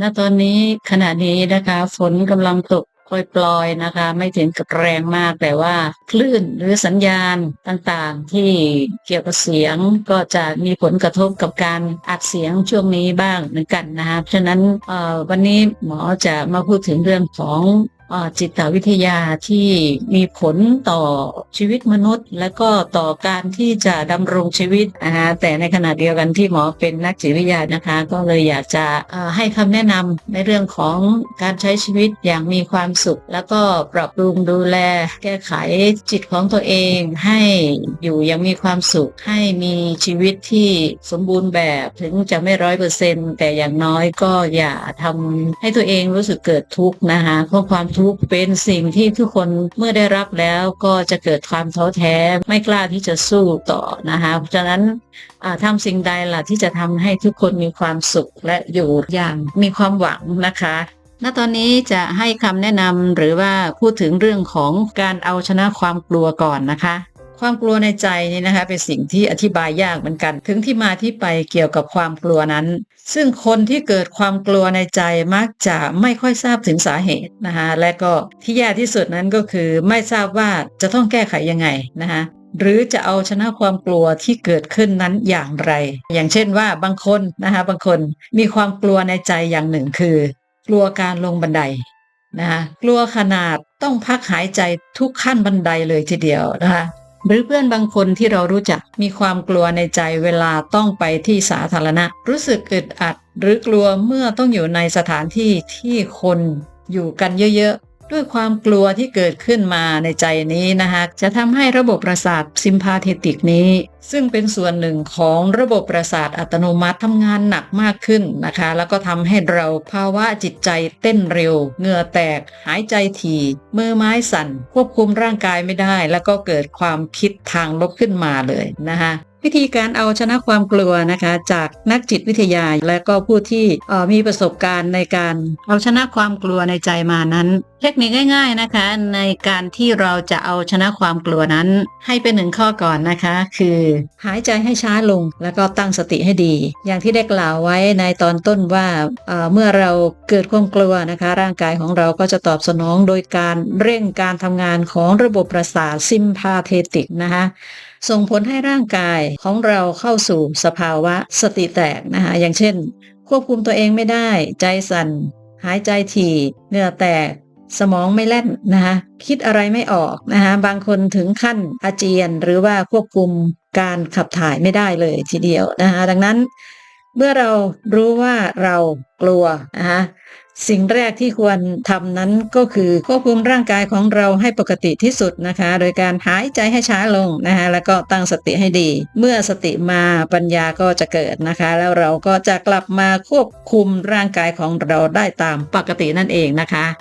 ณตอนนี้ขณะนี้นะคะฝนกำลังตกปลอยๆนะคะ ไม่ถึงกับแรงมากแต่ว่า คลื่นหรือสัญญาณต่างๆ ที่เกี่ยวกับเสียงก็จะมีผลกระทบกับการอัดเสียงช่วงนี้บ้างเหมือนกันนะคะฉะนั้นวันนี้หมอจะมาพูดถึงเรื่องของ จิตวิทยาที่มีผลต่อชีวิตมนุษย์ และก็ต่อการที่จะดำรงชีวิตนะคะแต่ในขณะเดียวกันที่หมอเป็นนักจิตวิทยานะคะ ก็เลยอยากจะให้คำแนะนำในเรื่องของการใช้ชีวิตอย่างมีความสุข แล้วก็ปรับปรุงดูแล แก้ไขจิตของตัวเองให้อยู่อยังมีความสุข ให้มีชีวิตที่สมบูรณ์แบบถึงจะไม่ร้อยเปอร์เซ็นแต่อย่างน้อยก็อย่าทำให้ตัวเองรู้สึกเกิดทุกข์นะคะเพราะความทุกข์เป็นสิ่งที่ทุกคนเมื่อได้รับแล้วก็จะเกิดความท้อแท้ไม่กล้าที่จะสู้ต่อนะคะเพราะฉะนั้นอ่าทำสิ่งใดล่ะที่จะทำให้ทุกคนมีความสุขและอยู่อย่างมีความหวังนะคะณตอนนี้จะให้คำแนะนำหรือว่าพูดถึงเรื่องของการเอาชนะความกลัวก่อนนะคะ ความกลัวในใจนี่นะคะเป็นสิ่งที่อธิบายยากเหมือนกัน ถึงที่มาที่ไปเกี่ยวกับความกลัวนั้น ซึ่งคนที่เกิดความกลัวในใจมักจะไม่ค่อยทราบถึงสาเหตุนะคะและก็ที่แย่ที่สุดนั้นก็คือไม่ทราบว่าจะต้องแก้ไขยังไงนะคะหรือจะเอาชนะความกลัวที่เกิดขึ้นนั้นอย่างไร อย่างเช่นว่าบางคนนะคะบางคนมีความกลัวในใจอย่างหนึ่งคือ กลัวการลงบันไดนะคะกลัวขนาดต้องพักหายใจทุกขั้นบันไดเลยทีเดียวนะคะ หรือเพื่อนบางคนที่เรารู้จักมีความกลัวในใจเวลาต้องไปที่สาธารณะ รู้สึกอึดอัด หรือกลัวเมื่อต้องอยู่ในสถานที่ที่คนอยู่กันเยอะ ด้วยความกลัวที่เกิดขึ้นมาในใจนี้นะคะจะทำให้ระบบประสาทซิมพาเทติกนี้ ซึ่งเป็นส่วนหนึ่งของระบบประสาทอัตโนมัติทำงานหนักมากขึ้นนะคะ แล้วก็ทำให้เราภาวะจิตใจเต้นเร็วเหงื่อแตก หายใจถี่มือไม้สั่น ควบคุมร่างกายไม่ได้ แล้วก็เกิดความคิดทางลบขึ้นมาเลยนะคะ วิธีการเอาชนะความกลัวนะคะ จากนักจิตวิทยาและก็ผู้ที่มีประสบการณ์ในการเอาชนะความกลัวในใจมานั้น เทคนิคง่าย ๆนะคะ ในการที่เราจะเอาชนะความกลัวนั้น ให้เป็นหนึ่งข้อก่อนนะคะ คือ หายใจให้ช้าลงแล้วก็ตั้งสติให้ดี อย่างที่ได้กล่าวไว้ในตอนต้นว่าเเมื่อเราเกิดความกลัวนะคะ ร่างกายของเราก็จะตอบสนองโดยการเร่งการทำงานของระบบประสาทซิมพาเทติกนะคะ ส่งผลให้ร่างกายของเราเข้าสู่สภาวะสติแตกนะคะอย่างเช่น ควบคุมตัวเองไม่ได้ ใจสั่น หายใจถี่เหงื่อแตก สมองไม่แล่นนะคะคิดอะไรไม่ออกนะคะบางคนถึงขั้นอาเจียนหรือว่าควบคุมการขับถ่ายไม่ได้เลยทีเดียวนะคะดังนั้น เมื่อเรารู้ว่าเรากลัวนะคะสิ่งแรกที่ควรทำนั้นก็คือควบคุมร่างกายของเราให้ปกติที่สุดนะคะ โดยการหายใจให้ช้าลงนะคะแล้วก็ตั้งสติให้ดี เมื่อสติมาปัญญาก็จะเกิดนะคะ แล้วเราก็จะกลับมาควบคุมร่างกายของเราได้ตามปกตินั่นเองนะคะ